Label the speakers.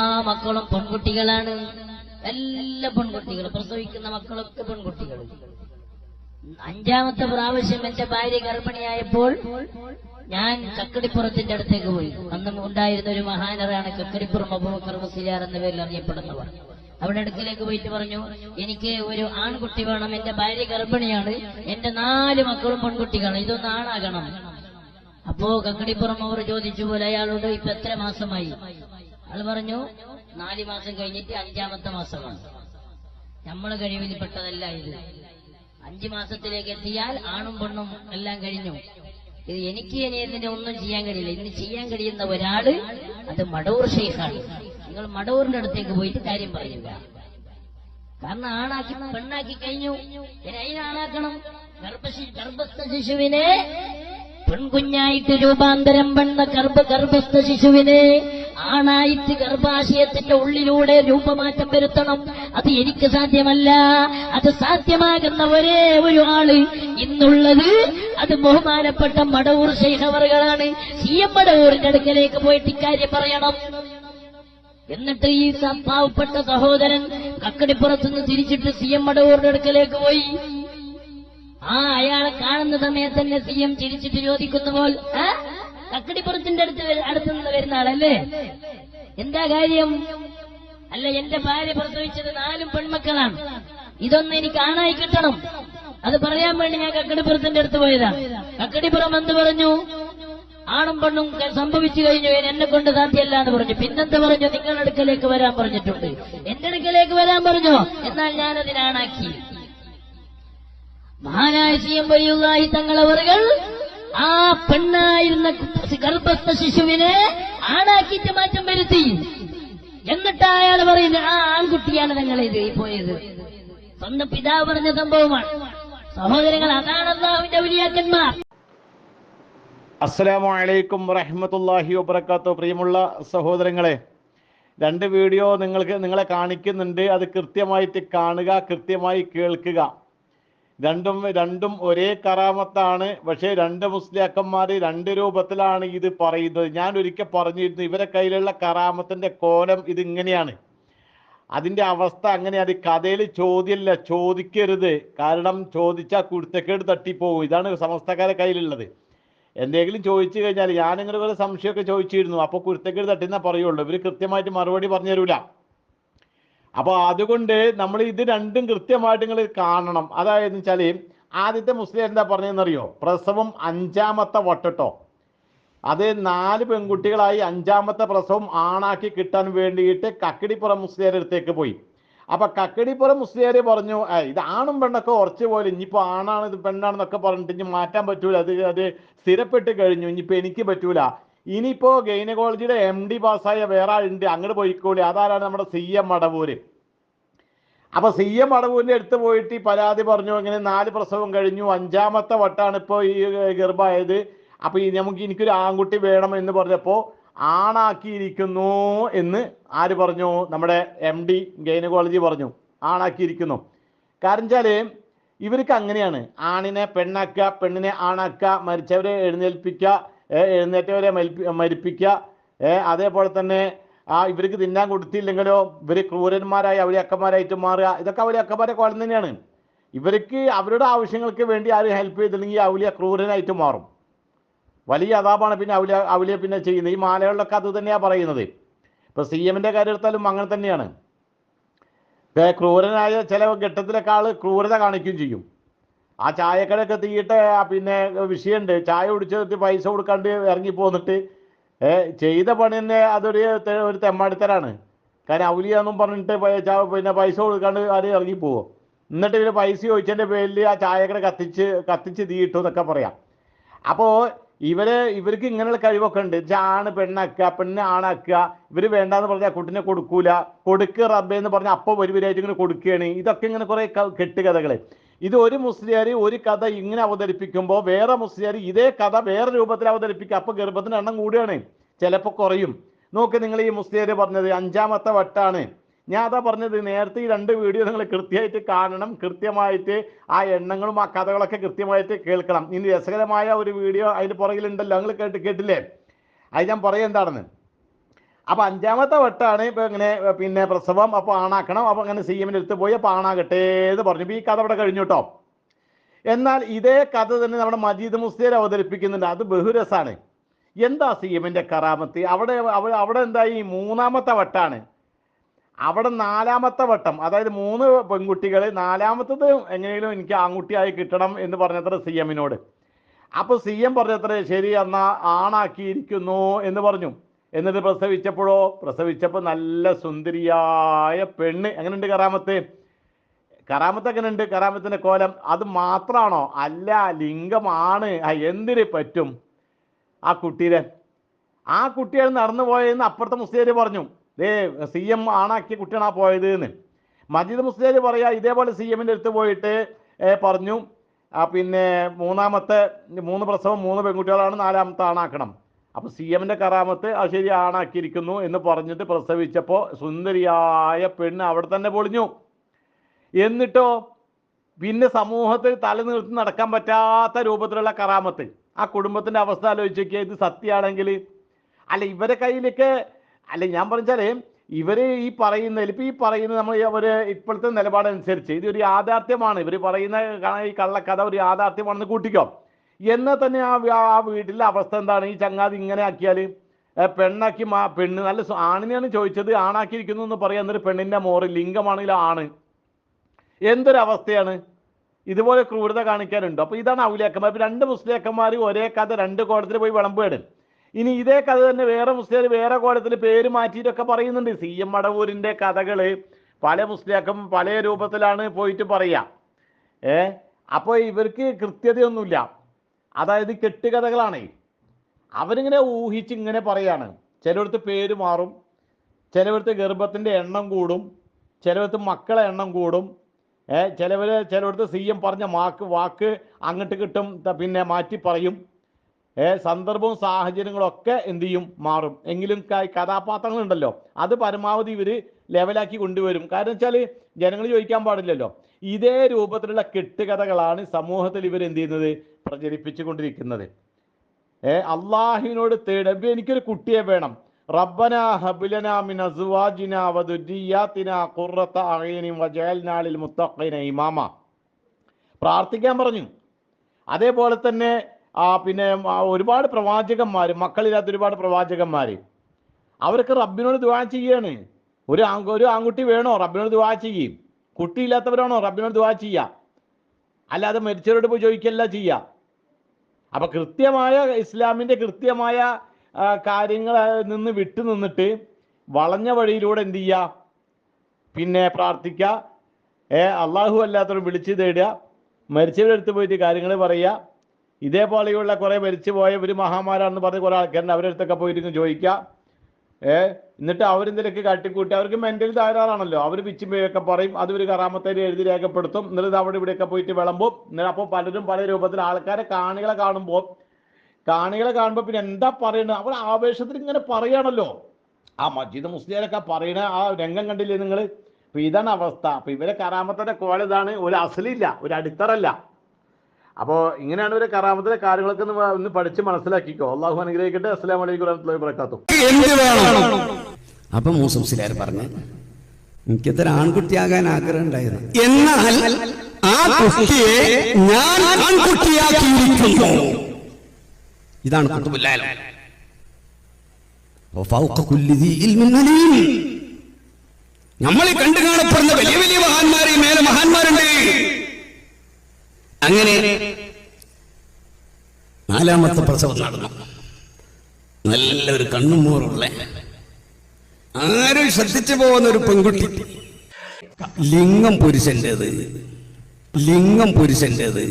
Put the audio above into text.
Speaker 1: ആ മക്കളും പെൺകുട്ടികളാണ്. എല്ലാ പെൺകുട്ടികളും പ്രസവിക്കുന്ന മക്കളൊക്കെ പെൺകുട്ടികൾ അഞ്ചാമത്തെ പ്രാവശ്യം എന്റെ ഭാര്യ ഗർഭിണിയായപ്പോൾ ഞാൻ കക്കടിപ്പുറത്തിന്റെ അടുത്തേക്ക് പോയി. അന്ന് ഉണ്ടായിരുന്ന ഒരു മഹാനറാണ് കക്കടിപ്പുറം അബൂബക്കർ മുസ്ലിയാർ എന്ന പേരിൽ അറിയപ്പെടുന്നവർ. അവിടെ അടുക്കിലേക്ക് പോയിട്ട് പറഞ്ഞു എനിക്ക് ഒരു ആൺകുട്ടി വേണം എന്റെ ഭാര്യ ഗർഭിണിയാണ് എന്റെ നാല് മക്കളും പെൺകുട്ടികളാണ് ഇതൊന്ന് ആണാകണം. അപ്പോ കക്കടിപ്പുറം അവർ ചോദിച്ചു പോലെ അയാളോട് ഇപ്പൊ എത്ര മാസമായി? അയാൾ പറഞ്ഞു നാല് മാസം കഴിഞ്ഞിട്ട് അഞ്ചാമത്തെ മാസമാണ്. നമ്മളെ കഴിവിൽ പെട്ടതല്ല ഇത്. അഞ്ചു മാസത്തിലേക്ക് എത്തിയാൽ ആണും പെണ്ണും എല്ലാം കഴിഞ്ഞു. ഇത് എനിക്ക് ഇനി ഇതിന്റെ ഒന്നും ചെയ്യാൻ കഴിയില്ല. ഇന്ന് ചെയ്യാൻ കഴിയുന്ന ഒരാൾ അത് മടവൂർ ഷെയ്ഖാണ്. നിങ്ങൾ മടവൂറിന്റെ അടുത്തേക്ക് പോയിട്ട് കാര്യം പറയുക. കാരണം ആണാക്കി പെണ്ണാക്കി കഴിഞ്ഞു. അതിനാണാക്കണം ഗർഭശി ഗർഭസ്ഥ ശിശുവിനെ പെൺകുഞ്ഞായിട്ട് രൂപാന്തരം പെണ്ണ ഗർഭ ഗർഭസ്ഥ ശിശുവിനെ ആണായിട്ട് ഗർഭാശയത്തിന്റെ ഉള്ളിലൂടെ രൂപമാറ്റം വരുത്തണം. അത് എനിക്ക് സാധ്യമല്ല. അത് സാധ്യമാകുന്ന ഒരേ ഒരു ആൾ ഇന്നുള്ളത്. അത് ബഹുമാനപ്പെട്ട മടവൂർ ശൈഖവറുകളാണ് സി എം മടവൂരിന്റെ അടുക്കലേക്ക് പോയിട്ട് ഇക്കാര്യം പറയണം. എന്നിട്ട് ഈ പാവപ്പെട്ട സഹോദരൻ കക്കടിപ്പുറത്തുനിന്ന് തിരിച്ചിട്ട് സി എം മടവൂരിന്റെ അടുക്കലേക്ക് പോയി. ആ അയാളെ കാണുന്ന സമയത്ത് തന്നെ സി എം ചിരിച്ചിട്ട് ചോദിക്കുന്ന പോലെ "ആ? കക്കടിപ്പുറത്തിന്റെ അടുത്ത് അടുത്ത് നിന്ന് വരുന്ന ആളല്ലേ? എന്താ കാര്യം? അല്ല എന്റെ ഭാര്യ പ്രസവിച്ചത് നാലും പെൺമക്കളാണ്. ഇതൊന്നും എനിക്ക് ആണായി കിട്ടണം. അത് പറയാൻ വേണ്ടി ഞാൻ കക്കടിപ്പുറത്തിന്റെ അടുത്ത് പോയതാ. കക്കടിപ്പുറം എന്ത് പറഞ്ഞു? ആണും പെണ്ണും സംഭവിച്ചു കഴിഞ്ഞു. എന്നെ കൊണ്ട് സാധ്യമല്ല എന്ന് പറഞ്ഞു. പിന്നെന്ത് പറഞ്ഞു? നിങ്ങളുടെ അടുക്കലേക്ക് വരാൻ പറഞ്ഞിട്ടുണ്ട്. എന്റെ അടുക്കലേക്ക് വരാൻ പറഞ്ഞോ. എന്നാൽ ഞാനതിനാണാക്കി മഹാനായ സി എം വലിയുള്ളാഹി തങ്ങളവറുകൾ ആ പെണ്ണായിരുന്ന ഗർഭസ്ഥ ശിശുവിനെ ആണാക്കിയിട്ട് മാറ്റം വരുത്തി. എന്നിട്ട് അയാൾ പറയുന്നത് ആ ആൺകുട്ടിയാണ് ഈ പോയത്. സ്വന്തം പിതാവ് പറഞ്ഞ സംഭവമാണ്. സഹോദരങ്ങൾ അതാണ് അള്ളാഹുവിന്റെ വലിയാക്കന്മാർ.
Speaker 2: അസ്സലാമു അലൈക്കും വറഹ്മത്തുള്ളാഹി വബറകാത്തു പ്രിയമുള്ള സഹോദരങ്ങളെ രണ്ട് വീഡിയോ നിങ്ങൾക്ക് നിങ്ങളെ കാണിക്കുന്നുണ്ട്. അത് കൃത്യമായിട്ട് കാണുക കൃത്യമായി കേൾക്കുക. രണ്ടും രണ്ടും ഒരേ കറാമത്താണ്. പക്ഷേ രണ്ട് മുസ്ലിയാക്കന്മാർ രണ്ട് രൂപത്തിലാണ് ഇത് പറയുന്നത്. ഞാൻ ഒരിക്കൽ പറഞ്ഞിരുന്നു ഇവരെ കയ്യിലുള്ള കറാമത്തിന്റെ കോലം ഇത് ഇങ്ങനെയാണ് അതിന്റെ അവസ്ഥ അങ്ങനെയാണ്. കഥയിൽ ചോദ്യമില്ല ചോദിക്കരുത്. കാരണം ചോദിച്ചാൽ കുരുത്തക്കേട് തട്ടിപ്പോകും ഇതാണ് സമസ്തക്കാരെ കയ്യിലുള്ളത്. എന്തെങ്കിലും ചോദിച്ചു കഴിഞ്ഞാൽ ഞാനിങ്ങനെ ഒരു സംശയമൊക്കെ ചോദിച്ചിരുന്നു. അപ്പോൾ കുരുത്തക്കേട് തട്ടിന്നാ പറയുള്ളൂ. ഇവർ കൃത്യമായിട്ട് മറുപടി പറഞ്ഞു തരൂല അപ്പോൾ അതുകൊണ്ട് നമ്മൾ ഇത് രണ്ടും കൃത്യമായിട്ട് നിങ്ങൾ കാണണം. അതായത് വെച്ചാൽ ആദ്യത്തെ മുസ്ലിം എന്താ പറഞ്ഞതെന്നറിയോ പ്രസവം അഞ്ചാമത്തെ വട്ടട്ടോ. അത് നാല് പെൺകുട്ടികളായി അഞ്ചാമത്തെ പ്രസവം ആണാക്കി കിട്ടാൻ വേണ്ടിയിട്ട് കക്കിടിപ്പുറം മുസ്ലിയാരുടെ അടുത്തേക്ക് പോയി. അപ്പൊ കക്കടിപ്പുറം മുസ്ലിയാര് പറഞ്ഞു ഇത് ആണും പെണ്ണൊക്കെ ഉറച്ചു പോലെ ഇനിയിപ്പോ ആണാണ് ഇത് പെണ്ണാണെന്നൊക്കെ പറഞ്ഞിട്ട് ഇനി മാറ്റാൻ പറ്റൂല. അത് അത് സ്ഥിരപ്പെട്ട് കഴിഞ്ഞു. ഇനിയിപ്പോ എനിക്ക് പറ്റൂല. ഇനിയിപ്പോ ഗൈനക്കോളജിയുടെ എം ഡി പാസ്സായ വേറെ ആളുണ്ട് അങ്ങോട്ട് പോയിക്കോളി. അതാരാണ് നമ്മുടെ സി എം മടവൂര്? അപ്പൊ സി എം മടവൂരിന്റെ അടുത്ത് പോയിട്ട് ഈ പരാതി പറഞ്ഞു. ഇങ്ങനെ നാല് പ്രസവം കഴിഞ്ഞു. അഞ്ചാമത്തെ വട്ടാണ് ഇപ്പോ ഈ ഗർഭമായത് അപ്പൊ ഈ നമുക്ക് എനിക്കൊരു ആൺകുട്ടി വേണം എന്ന് പറഞ്ഞപ്പോ ആണാക്കിയിരിക്കുന്നു എന്ന് ആര് പറഞ്ഞു? നമ്മുടെ എം ഡി ഗൈനക്കോളജി പറഞ്ഞു. ആണാക്കിയിരിക്കുന്നു. കാരണം വെച്ചാൽ ഇവർക്ക് അങ്ങനെയാണ്. ആണിനെ പെണ്ണാക്കുക പെണ്ണിനെ ആണാക്കുക മരിച്ചവരെ എഴുന്നേൽപ്പിക്കുക എഴുന്നേറ്റവരെ മരിപ്പി മരിപ്പിക്കുക അതേപോലെ തന്നെ ആ ഇവർക്ക് തിന്നാൻ കൊടുത്തില്ലെങ്കിലോ ഇവർ ക്രൂരന്മാരായി അവരെ അക്കന്മാരായിട്ട് മാറുക. ഇതൊക്കെ അവരെ അക്കന്മാരെ കോലം തന്നെയാണ്. ഇവർക്ക് അവരുടെ ആവശ്യങ്ങൾക്ക് വേണ്ടി ആരും ഹെൽപ്പ് ചെയ്തില്ലെങ്കിൽ അവലിയ ക്രൂരനായിട്ട് മാറും. വലിയ അതാപാണ് പിന്നെ അവലിയ അവലിയ പിന്നെ ചെയ്യുന്നത്. ഈ മാലകളിലൊക്കെ അത് തന്നെയാണ് പറയുന്നത്. ഇപ്പൊ സി എമ്മിന്റെ കാര്യം എടുത്താലും അങ്ങനെ തന്നെയാണ്. ക്രൂരനായ ചില ഘട്ടത്തിലൊക്കെ ആൾ ക്രൂരത കാണിക്കുകയും ചെയ്യും. ആ ചായക്കടയൊക്കെ തീയിട്ട് പിന്നെ വിഷയമുണ്ട്. ചായ കുടിച്ചിട്ട് പൈസ കൊടുക്കാണ്ട് ഇറങ്ങി പോന്നിട്ട് ചെയ്ത പണി തന്നെ അതൊരു ഒരു തെമ്മാടിത്തരാണ്. കാരണം ഔലിയാന്നും പറഞ്ഞിട്ട് പിന്നെ പൈസ കൊടുക്കാണ്ട് അത് ഇറങ്ങി പോവും എന്നിട്ട് പിന്നെ പൈസ ചോദിച്ചതിന്റെ പേരിൽ ആ ചായക്കട കത്തിച്ച് കത്തിച്ച് തീയിട്ടു എന്നൊക്കെ പറയാം. അപ്പോ ഇവർ ഇവർക്ക് ഇങ്ങനെയുള്ള കഴിവൊക്കെ ഉണ്ട്. ആണ് പെണ്ണാക്കുക പെണ്ണ് ആണാക്കുക. ഇവർ വേണ്ടാന്ന് പറഞ്ഞാൽ കുട്ടിനെ കൊടുക്കൂല. കൊടുക്കുക റബ്ബേ എന്ന് പറഞ്ഞാൽ അപ്പോൾ ഒരുവരായിട്ട് ഇങ്ങനെ കൊടുക്കുകയാണ്. ഇതൊക്കെ ഇങ്ങനെ കുറെ കെട്ടുകഥകൾ ഇത് ഒരു മുസ്ലിയാർ ഒരു കഥ ഇങ്ങനെ അവതരിപ്പിക്കുമ്പോൾ വേറെ മുസ്ലിയാർ ഇതേ കഥ വേറെ രൂപത്തിൽ അവതരിപ്പിക്കുക. അപ്പൊ ഗർഭത്തിന് എണ്ണം കൂടിയാണ് ചിലപ്പോൾ കുറയും. നോക്ക് നിങ്ങൾ ഈ മുസ്ലിയാർ പറഞ്ഞത് അഞ്ചാമത്തെ വട്ടാണ്. ഞാൻ അതാ പറഞ്ഞത് നേരത്തെ ഈ രണ്ട് വീഡിയോ നിങ്ങൾ കൃത്യമായിട്ട് കാണണം. കൃത്യമായിട്ട് ആ എണ്ണങ്ങളും ആ കഥകളൊക്കെ കൃത്യമായിട്ട് കേൾക്കണം. ഇനി രസകരമായ ഒരു വീഡിയോ അതിന് പുറകിലുണ്ടല്ലോ. നിങ്ങൾ കേട്ട് കേട്ടില്ലേ? അത് ഞാൻ പറയാം എന്താണെന്ന്. അപ്പൊ അഞ്ചാമത്തെ വട്ടാണ് ഇപ്പൊ ഇങ്ങനെ പിന്നെ പ്രസവം അപ്പൊ ആണാക്കണം അപ്പൊ അങ്ങനെ സി എമ്മിന്റെ അടുത്ത് പോയി അപ്പൊ ആണാകട്ടെ എന്ന് പറഞ്ഞു. ഈ കഥ അവിടെ കഴിഞ്ഞു കേട്ടോ. എന്നാൽ ഇതേ കഥ തന്നെ നമ്മുടെ മജീദ് മുസ്തീർ അവതരിപ്പിക്കുന്നുണ്ട്. അത് ബഹുരസാണ്. എന്താ സി എമ്മിന്റെ കറാമത്ത്? അവിടെ അവ- അവിടെ എന്തായി? മൂന്നാമത്തെ വട്ടാണ്. അവിടെ നാലാമത്തെ വട്ടം. അതായത് മൂന്ന് പെൺകുട്ടികൾ നാലാമത്തത് എങ്ങനെയെങ്കിലും എനിക്ക് ആൺകുട്ടിയായി കിട്ടണം എന്ന് പറഞ്ഞത്ര സി എമ്മിനോട് അപ്പോൾ സി എം പറഞ്ഞത്ര ശരി എന്നാ ആണാക്കിയിരിക്കുന്നു എന്ന് പറഞ്ഞു. എന്നിട്ട് പ്രസവിച്ചപ്പോഴോ പ്രസവിച്ചപ്പോൾ നല്ല സുന്ദരിയായ പെണ്ണ് എങ്ങനെയുണ്ട് കറാമത്ത്? കറാമത്ത് എങ്ങനെയുണ്ട് കറാമത്തിന്റെ കോലം അത് മാത്രമാണോ അല്ല ലിംഗമാണ്. എന്തിന് പറ്റും? ആ കുട്ടീനെ. ആ കുട്ടികൾ നടന്നു പോയതെന്ന് അപ്പുറത്തെ മുസ്ലിയർ പറഞ്ഞു. ദേ സി എം ആണാക്കിയ കുട്ടിയാണ് പോയത് എന്ന് മജീദ് മുസ്ലിയർ പറയാ ഇതേപോലെ സി എമ്മിന്റെ അടുത്ത് പോയിട്ട് പറഞ്ഞു. പിന്നെ മൂന്നാമത്തെ മൂന്ന് പ്രസവം മൂന്ന് പെൺകുട്ടികളാണ് നാലാമത്തെ ആണാക്കണം. അപ്പൊ സി എമ്മിന്റെ കറാമത്ത് അത് ശരി ആണാക്കിയിരിക്കുന്നു എന്ന് പറഞ്ഞിട്ട് പ്രസവിച്ചപ്പോൾ സുന്ദരിയായ പെണ്ണ് അവിടെ തന്നെ പൊളിഞ്ഞു. എന്നിട്ടോ പിന്നെ സമൂഹത്തിൽ തലനിർത്തി നടക്കാൻ പറ്റാത്ത രൂപത്തിലുള്ള കറാമത്ത് ആ കുടുംബത്തിന്റെ അവസ്ഥ ആലോചിച്ചൊക്കെ ഇത് സത്യമാണെങ്കിൽ അല്ല ഇവരെ കയ്യിലേക്ക് അല്ല ഞാൻ പറഞ്ഞാൽ ഇവർ ഈ പറയുന്നതിൽ ഇപ്പൊ ഈ പറയുന്ന നമ്മൾ അവർ ഇപ്പോഴത്തെ നിലപാടനുസരിച്ച് ഇതൊരു യാഥാർത്ഥ്യമാണ്. ഇവർ പറയുന്ന ഈ കള്ളക്കഥ ഒരു യാഥാർത്ഥ്യമാണെന്ന് കൂട്ടിക്കോ. എന്നാൽ തന്നെ ആ ആ വീട്ടിലെ അവസ്ഥ എന്താണ്? ഈ ചങ്ങാതി ഇങ്ങനെ ആക്കിയാൽ പെണ്ണാക്കി മാ പെണ്ണ് നല്ല ആണിനെയാണ് ചോദിച്ചത്. ആണാക്കിയിരിക്കുന്നു എന്ന് പറയാൻ എന്നൊരു പെണ്ണിന്റെ മോറ് ലിംഗമാണെങ്കിൽ ആണ്. എന്തൊരവസ്ഥയാണ്? ഇതുപോലെ ക്രൂരത കാണിക്കാനുണ്ട്. അപ്പോൾ ഇതാണ് ഔലിയാക്കന്മാർ. ഇപ്പം രണ്ട് മുസ്ലിയാക്കന്മാർ ഒരേ കഥ രണ്ട് കോടത്തിൽ പോയി വിളമ്പുകയാണ്. ഇനി ഇതേ കഥ തന്നെ വേറെ മുസ്ലിം വേറെ കോലത്തിൽ പേര് മാറ്റിയിട്ടൊക്കെ പറയുന്നുണ്ട്. സി. എം. മടവൂരിന്റെ കഥകൾ പല മുസ്ലിയാക്കം പല രൂപത്തിലാണ് പോയിട്ട് പറയുക ഏ? അപ്പോൾ ഇവർക്ക് കൃത്യതയൊന്നുമില്ല. അതായത് കെട്ടുകഥകളാണേ. അവരിങ്ങനെ ഊഹിച്ച് ഇങ്ങനെ പറയാണ്. ചിലയിടത്ത് പേര് മാറും. ചിലയിടത്ത് ഗർഭത്തിന്റെ എണ്ണം കൂടും. ചിലയിടത്ത് മക്കളെ എണ്ണം കൂടും. ഏ ചിലവർ ചിലയിടത്ത് സി എം പറഞ്ഞ വാക്ക് വാക്ക് അങ്ങോട്ട് കിട്ടും പിന്നെ മാറ്റി പറയും. ഏ സന്ദർഭവും സാഹചര്യങ്ങളൊക്കെ എന്ത് ചെയ്യും? മാറും. എങ്കിലും കഥാപാത്രങ്ങളുണ്ടല്ലോ. അത് പരമാവധി ഇവർ ലെവലാക്കി കൊണ്ടുവരും. കാരണം വെച്ചാൽ ജനങ്ങൾ ചോദിക്കാൻ പാടില്ലല്ലോ. ഇതേ രൂപത്തിലുള്ള കെട്ടുകഥകളാണ് സമൂഹത്തിൽ ഇവർ എന്ത് ചെയ്യുന്നത്? പ്രചരിപ്പിച്ചു കൊണ്ടിരിക്കുന്നത് ഏ അള്ളാഹുവിനോട് തേടുമ്പോൾ എനിക്കൊരു കുട്ടിയെ വേണം. റബ്ബന ഖുർറത ലിൽ മുത്തഖീന ഇമാമ. പ്രാർത്ഥിക്കാൻ പറഞ്ഞു. അതേപോലെ തന്നെ ആ പിന്നെ ഒരുപാട് പ്രവാചകന്മാർ മക്കളില്ലാത്ത ഒരുപാട് പ്രവാചകന്മാർ അവർക്ക് റബ്ബിനോട് ദുവാ ചെയ്യാണ്. ഒരു ഒരു ആൺകുട്ടി വേണോ? റബ്ബിനോട് ദുവാ ചെയ്യും. കുട്ടിയില്ലാത്തവരാണോ? റബ്ബിനോട് ദുവാ ചെയ്യുക അല്ലാതെ മരിച്ചവരോട് പോയി ചോദിക്കല്ല ചെയ്യുക അപ്പൊ കൃത്യമായ ഇസ്ലാമിന്റെ കൃത്യമായ കാര്യങ്ങൾ നിന്ന് വിട്ടു നിന്നിട്ട് വളഞ്ഞ വഴിയിലൂടെ എന്ത് ചെയ്യുക പിന്നെ പ്രാർത്ഥിക്കുക ഏ അള്ളാഹു അല്ലാത്തവർ വിളിച്ചു തേടുക. മരിച്ചവരെടുത്ത് പോയിട്ട് കാര്യങ്ങൾ പറയുക. ഇതേപോലെയുള്ള കുറെ മരിച്ചു പോയ ഒരു മഹാമാരാണെന്ന് പറഞ്ഞ് കുറെ ആൾക്കാരുണ്ട്. അവരെടുത്തൊക്കെ ഇങ്ങ് ചോദിക്കുക. ഏ? എന്നിട്ട് അവരെന്തിലൊക്കെ കാട്ടിക്കൂട്ടി. അവർക്ക് മെന്റൽ തകരാറാണല്ലോ. അവർ പിച്ചിമ്പയൊക്കെ പറയും. അത് ഒരു കറാമത്തേരി എഴുതി രേഖപ്പെടുത്തും. എന്നിട്ട് അവിടെ ഇവിടെയൊക്കെ പോയിട്ട് വിളമ്പും. എന്നിട്ട് അപ്പോൾ പലരും പല രൂപത്തിൽ ആൾക്കാരെ കാണികളെ കാണുമ്പോൾ കാണികളെ കാണുമ്പോൾ പിന്നെ എന്താ പറയണത് അവർ ആവേശത്തിൽ ഇങ്ങനെ പറയുകയാണല്ലോ. ആ മജീദ് മുസ്ലിയാരൊക്കെ പറയണ ആ രംഗം കണ്ടില്ലേ നിങ്ങൾ അപ്പൊ ഇതാണ് അവസ്ഥ. അപ്പൊ ഇവരെ കറാമത്തിന്റെ കോല ഇതാണ്. ഒരു അസലില്ല. ഒരു അടിത്തറല്ല. അപ്പോൾ ഇങ്ങനെയാണ് ഒരു കറാമത്തിലെ കാര്യങ്ങളൊക്കെ ഒന്ന് ഒന്ന് പഠിച്ച് മനസ്സിലാക്കിക്കോ. അള്ളാഹു അനുഗ്രഹിക്കട്ടെ. അസ്സലാം വലൈക്കും വറഹ്മത്തുള്ളാഹി വബറകാതുഹു.
Speaker 3: എന്ത് വേണം? അപ്പൊ മൂസംസിലാർ പറഞ്ഞു എനിക്കത്ര ആൺകുട്ടിയാകാൻ ആഗ്രഹം ഉണ്ടായിരുന്നു. എന്നാൽ ആ കുട്ടിയെ ഞാൻ ആൺകുട്ടിയാക്കിയിരിക്കുന്നു. ഇതാണ് നമ്മളെ നമ്മൾ കണ്ടു കാണപ്പെടുന്ന വലിയ വലിയ മഹാന്മാരെ മേലെ മഹാന്മാരുണ്ട്. അങ്ങനെ നാലാമത്തെ പ്രസവം നടന്നു. നല്ലൊരു കണ്ണുമൂറുള്ള ആരും ശ്രദ്ധിച്ചു പോകുന്ന ഒരു പെൺകുട്ടി. ലിംഗം പുരുഷന്റേത്. ലിംഗം പുരുഷന്റേത്.